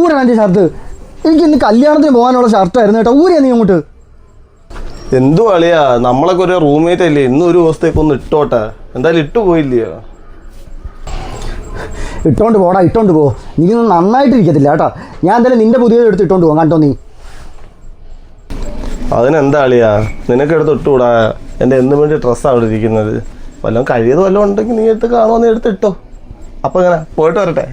ഊരാണ് എന്റെ ഷർട്ട്. എനിക്ക് ഇന്ന് കല്യാണത്തിന് പോകാനുള്ള ഷർട്ടായിരുന്നു കേട്ടോ. ഊരിയാ നീ അങ്ങോട്ട്. എന്തു കളിയാ നമ്മളൊക്കെ ഒരു റൂംമേറ്റ് അല്ലേ? ഇന്ന് ഒരു ദിവസത്തേക്ക് ഒന്ന് ഇട്ടോട്ടെ. എന്തായാലും ഇട്ടു പോയില്ലയോ? ഇട്ടോണ്ട് പോടാ ഇട്ടോണ്ട് പോ. നീ ഒന്നും നന്നായിട്ട് ഇരിക്കത്തില്ല കേട്ടോ. ഞാൻ എന്തായാലും നിന്റെ പുതിയത് എടുത്ത് ഇട്ടോണ്ട് പോകാം. കേട്ടോ നീ? അതിനെന്താ അളിയാ? നിനക്ക് എടുത്ത് ഇട്ടുകൂടാ? എന്റെ എന്ത് വേണ്ടി ഡ്രസ്സാണ് അവിടെ ഇരിക്കുന്നത്? വല്ലതും കഴിയത് വല്ലതും ഉണ്ടെങ്കിൽ നീ എടുത്ത് കാണുമോ നീ അപ്പോൾ എങ്ങനെ? പോയിട്ട് വരട്ടെ.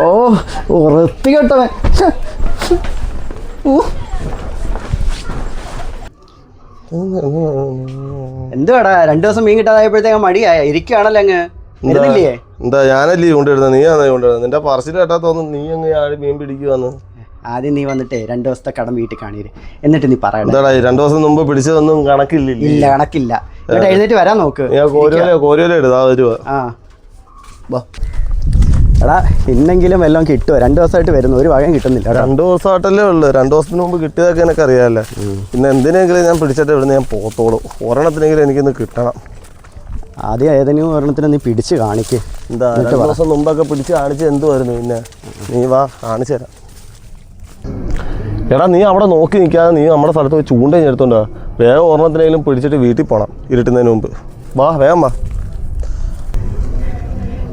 ഓ വൃത്തി കേട്ടവൻ. എന്തുവാടാ രണ്ടു ദിവസം മീൻ കിട്ടാതായപ്പോഴത്തേക്ക് മടിയായ. ഇരിക്കുകയാണല്ലോ അങ്ങ്. വരുന്നില്ലേ? എന്താ ഞാനല്ലേ ഈ നീ ആണോ കൊണ്ടുവരുന്നത് നിന്റെ പറച്ചിൽ കേട്ടാ തോന്നുന്നു നീ അങ്ങ് ആര് മീൻ പിടിക്കുവാന്ന്. ആദ്യം നീ വന്നിട്ടേ രണ്ടു ദിവസത്തെ കടം വീട്ടിൽ കാണീര്. എന്നിട്ട് നീ പറയണം. രണ്ടു ദിവസം മുമ്പ് പിടിച്ചതൊന്നും കണക്കില്ല ഇല്ല കണക്കില്ല. എന്നിട്ട് എഴുന്നേറ്റ് വരാൻ നോക്ക്. കോരുവല കോരുവല എടുത്താ വരുവാ. ആ. എടാ ഇന്നെങ്കിലും വല്ലതും കിട്ടുമോ രണ്ടു ദിവസമായിട്ട് വരുന്നു ഒരു വകയും കിട്ടുന്നില്ല രണ്ട് ദിവസമായിട്ടല്ലേ ഉള്ളു. രണ്ടു ദിവസത്തിന് മുമ്പ് കിട്ടിയതൊക്കെ എനിക്ക് അറിയാമല്ലേ പിന്നെ എന്തിനെങ്കിലും ഞാൻ പിടിച്ചിട്ട് ഇവിടുന്ന് ഞാൻ പോത്തോളൂ. ഒരെണ്ണത്തിനെങ്കിലും എനിക്കിന്ന് കിട്ടണം. ആദ്യം ഏതെങ്കിലും ഒരെണ്ണത്തിന് നീ പിടിച്ച് കാണിക്ക്. എന്താ രണ്ടു ദിവസം മുമ്പൊക്കെ പിടിച്ച് കാണിച്ച് എന്തുവായിരുന്നു പിന്നെ നീ വാ കാണിച്ചു തരാം. എടാ നീ അവിടെ നോക്കി നിൽക്കാതെ നീ നമ്മുടെ സ്ഥലത്ത് പോയി ചൂണ്ടയും എടുത്തോണ്ടാ വേഗം ഒരെണ്ണത്തിനെങ്കിലും പിടിച്ചിട്ട് വീട്ടിൽ പോകണം ഇരുട്ടുന്നതിന് മുമ്പ്. വാ വേഗം വാ.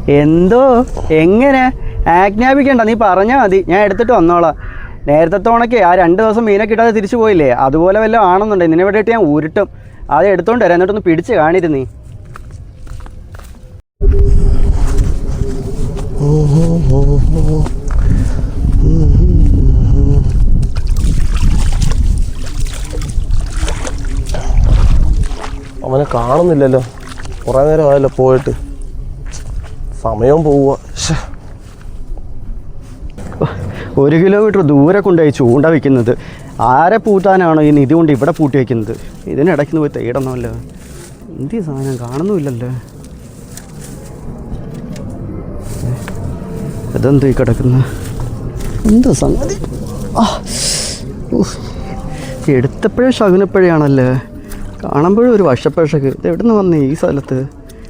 എന്തോ? എങ്ങനെ? ആജ്ഞാപിക്കണ്ട നീ പറഞ്ഞാൽ മതി. ഞാൻ എടുത്തിട്ട് വന്നോളാം. നേരത്തെ ഉണക്കേ ആ രണ്ട് ദിവസം മീനെ കിട്ടാതെ തിരിച്ചു പോയില്ലേ? അതുപോലെ വല്ലതും ആണെന്നുണ്ടെങ്കിൽ നിന്നെ വേണ്ടിയിട്ട് ഞാൻ ഉരുട്ടും. അത് എടുത്തോണ്ട് വരാം എന്നിട്ടൊന്ന് പിടിച്ച് കാണിരുന്ന് അവനെ കാണുന്നില്ലല്ലോ. കുറേ നേരം ആയല്ലോ പോയിട്ട്. സമയവും പോവുക. ഒരു കിലോമീറ്റർ ദൂരെ കൊണ്ടുപോയി ചൂണ്ട വയ്ക്കുന്നത് ആരെ പൂട്ടാനാണോ ഈ നിധി കൊണ്ട് ഇവിടെ പൂട്ടി വയ്ക്കുന്നത് ഇതിനിടയ്ക്ക് പോയി തേടണമല്ലോ എന്ത് സാധനം കാണുന്നുമില്ലല്ലോ? അതെന്ത് ഈ കിടക്കുന്ന എന്തോ സംഗതി? ആ. എടുത്തപ്പോഴേ ശകുനപ്പഴയാണല്ലേ? കാണുമ്പോഴും ഒരു വശപ്പഴക്ക് ഇത് എവിടെ നിന്ന് വന്നേ ഈ സ്ഥലത്ത്?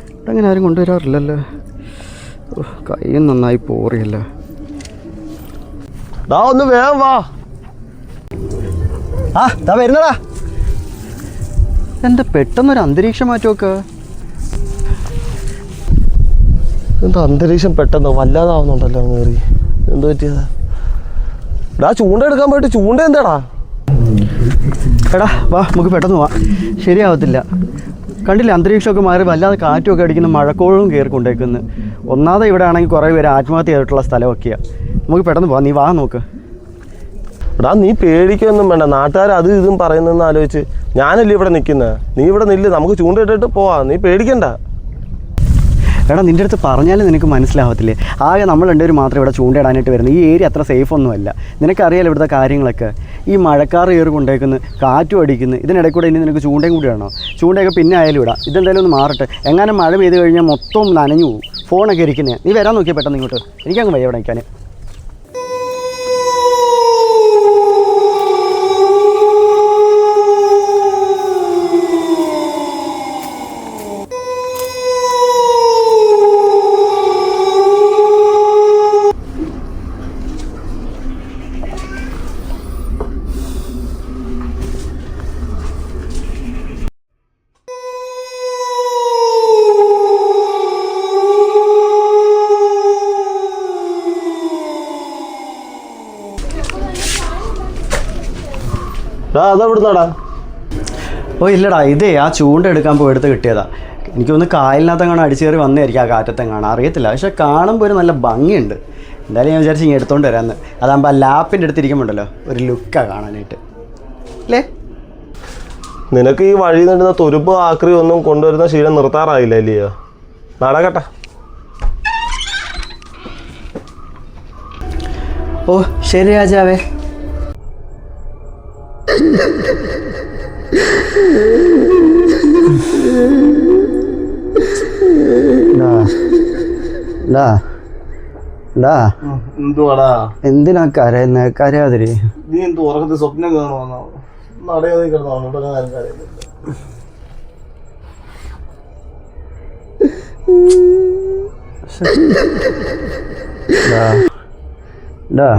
ഇവിടെ അങ്ങനെ ആരും കൊണ്ടുവരാറില്ലല്ലോ. കൈയും നന്നായി പോറിയല്ല. ഡാ ഒന്ന് വേഗം വാ. ആ ദാ വരുന്നടാ. എന്താ പെട്ടെന്നൊരു അന്തരീക്ഷം മാറ്റമൊക്കെ? എന്താ അന്തരീക്ഷം പെട്ടെന്ന്? വല്ലാതാവുന്നുണ്ടല്ലോ കയറി എന്ത് പറ്റിയതാ? ഡാ ചൂണ്ട എടുക്കാൻ പോയിട്ട് ചൂണ്ട എന്താടാ? എടാ വാ നമുക്ക് പെട്ടെന്ന് പോവാം. ശരിയാവത്തില്ല. കണ്ടില്ല അന്തരീക്ഷമൊക്കെ മാറി വല്ലാതെ കാറ്റുമൊക്കെ അടിക്കുന്ന മഴക്കോളും കയറി കൊണ്ടേക്കുന്നു ഒന്നാമത് ഇവിടെ ആണെങ്കിൽ കുറേ പേര് ആത്മഹത്യ സ്ഥലമൊക്കെയാണ് നമുക്ക് പെട്ടെന്ന് പോവാം. നീ വാ നോക്ക്. എടാ നീ പേടിക്കൊന്നും വേണ്ട. നാട്ടുകാർ അത് ഇതും പറയുന്നെന്ന് ആലോചിച്ച് ഞാനല്ലേ ഇവിടെ നിൽക്കുന്നത് നീ ഇവിടെ നില്ല്. നമുക്ക് ചൂണ്ടയിട്ടിട്ട് പോവാ. നീ പേടിക്കണ്ട. എടാ നിന്റെ അടുത്ത് പറഞ്ഞാലും നിനക്ക് മനസ്സിലാവത്തില്ലേ? ആകെ നമ്മൾ രണ്ടുപേരും മാത്രമേ ഇവിടെ ചൂണ്ടയിടാനായിട്ട് വരുന്നത്. ഈ ഏരിയ അത്ര സേഫ് ഒന്നുമല്ല. നിനക്കറിയാലോ ഇവിടുത്തെ കാര്യങ്ങളൊക്കെ? ഈ മഴക്കാർ കയറി കൊണ്ടേക്കുന്നു കാറ്റും അടിക്കുന്നു. ഇതിനിടയിൽ കൂടെ ഇനി നിനക്ക് ചൂണ്ടയും കൂടി വേണോ? ചൂണ്ടയൊക്കെ പിന്നെ ആയാലും ഇടാം. ഇതെന്തായാലും ഒന്ന് മാറട്ടെ. എങ്ങാനും മഴ പെയ്ത് കഴിഞ്ഞാൽ മൊത്തം നനഞ്ഞു പോകും ഫോണൊക്കെ ഇരിക്കുന്നത് നീ വരാൻ നോക്കിയാൽ പെട്ടെന്ന് ഇങ്ങോട്ട്. എനിക്കങ്ങ് വയ്യ ഇവിടെ നിൽക്കാൻ ഡാ അതാ ഇവിടുന്നാടാ. ഓ ഇല്ലടാ ഇതേ ആ ചൂണ്ട എടുക്കാൻ പോയി എടുത്ത് കിട്ടിയതാ. എനിക്കൊന്ന് കായലിനകത്തെങ്ങാണ് അടിച്ചു കയറി വന്നായിരിക്കും ആ കാറ്റത്തെങ്ങാണ് അറിയത്തില്ല പക്ഷെ കാണുമ്പോൾ ഒരു നല്ല ഭംഗിയുണ്ട്. എന്തായാലും ഞാൻ വിചാരിച്ചു ഇങ്ങനെ എടുത്തോണ്ട് വരാമെന്ന് അതാകുമ്പോൾ ആ ലാപ്പിന്റെ അടുത്തിരിക്കുമ്പോണ്ടല്ലോ ഒരു ലുക്കാണ് കാണാനായിട്ട്. അല്ലേ? നിനക്ക് ഈ വഴി നിടുന്ന തുരുപ്പ് ആക്രി ഒന്നും കൊണ്ടുവരുന്ന ശീലം നിർത്താറായില്ല അല്ലയോ നടക്കട്ടെ. ഓ ശരി രാജാവേ. എന്തിനാ കരയുന്ന? കരയാതിരി. നീ എന്ത് ഉറക്കത്തിൽ സ്വപ്നം കാണുവാന്നോ? നടയാതെ കിടന്നോ കാര്യമില്ല ഡാ ഡാ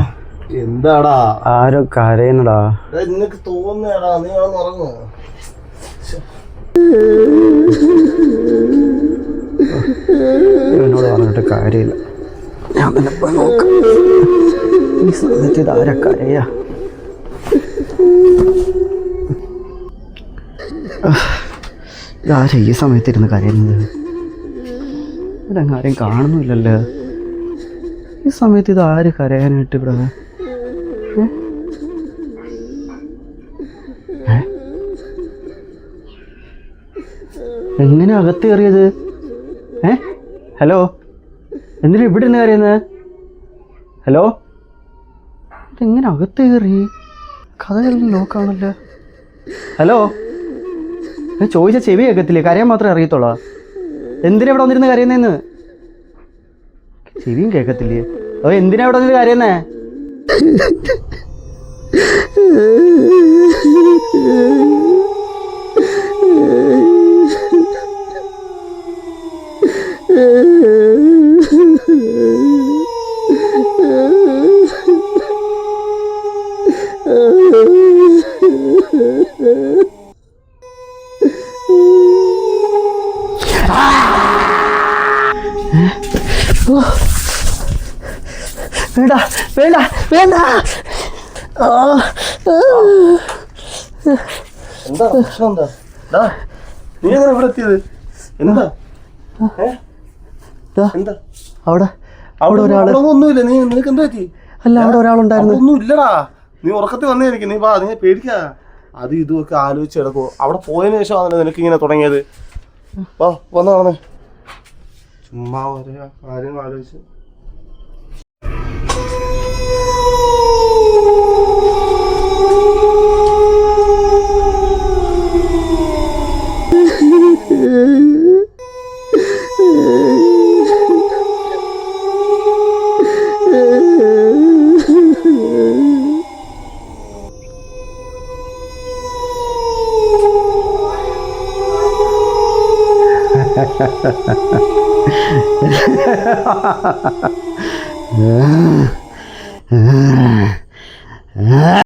എന്താടാ? ആരോ കരയണടാ എനിക്ക് നിനക്ക് തോന്നുന്നേടാ നീ അവിടെ ഉറങ്ങോ എന്നോട് പറഞ്ഞിട്ട് കാര്യമില്ല. ഞാൻ തന്നെ പോയി നോക്കാം. ഈ സമയത്ത് ആരാ കരയാ? ഇതാരാ ഈ സമയത്ത് ഇരുന്ന് കരയുന്നത്? ഇവിടെ കാണുന്നില്ലല്ലോ ഈ സമയത്ത് ഇത് ആര് കരയാനായിട്ട് ഇവിടെ? എങ്ങനെ അകത്ത് കയറിയത്? ഏ? ഹലോ? എന്തിനാ ഇവിടെ നിന്ന് കയറിയെന്ന് ഹലോ? ഇതെങ്ങനെ അകത്ത് കയറി? കഥകളിൽ നോക്കാണല്ലോ ഹലോ? ചോദിച്ച ചെവി കേൾക്കത്തില്ലേ കരയാൻ മാത്രമേ അറിയത്തുള്ളൂ. എന്തിനാ ഇവിടെ വന്നിരുന്ന് കരയുന്നതെന്ന് ചെവിയും കേൾക്കത്തില്ലേ അതോ എന്തിനാ ഇവിടെ വന്നിട്ട് കരയുന്നേ? 아! 어. വേണ്ട വേണ്ട വേണ്ട. എന്താ പ്രശ്നം എന്താ? നീ എങ്ങനെ ഇവിടെ എത്തിയത്? എന്താ? എന്താ? അവിടെ അവിടെ ഒരാൾ. ഒന്നുമില്ല. നീ നിനക്ക് എന്താ പറ്റി? അല്ല അവിടെ ഒരാളുണ്ടായിരുന്നു. ഒന്നും ഇല്ലടാ നീ ഉറക്കത്തിൽ വന്നേരിക്കും നീ വാ നീ പേടിക്കാ. അത് ഇതുമൊക്കെ ആലോചിച്ച് കിടക്കുവോ അവിടെ പോയതിനു ശേഷമാണ് നിനക്ക് ഇങ്ങനെ തുടങ്ങിയത്. വാ വന്നു നടന്നേ ചുമ്മാ ഓരോ കാര്യങ്ങൾ ആലോചിച്ച്. うん。うん。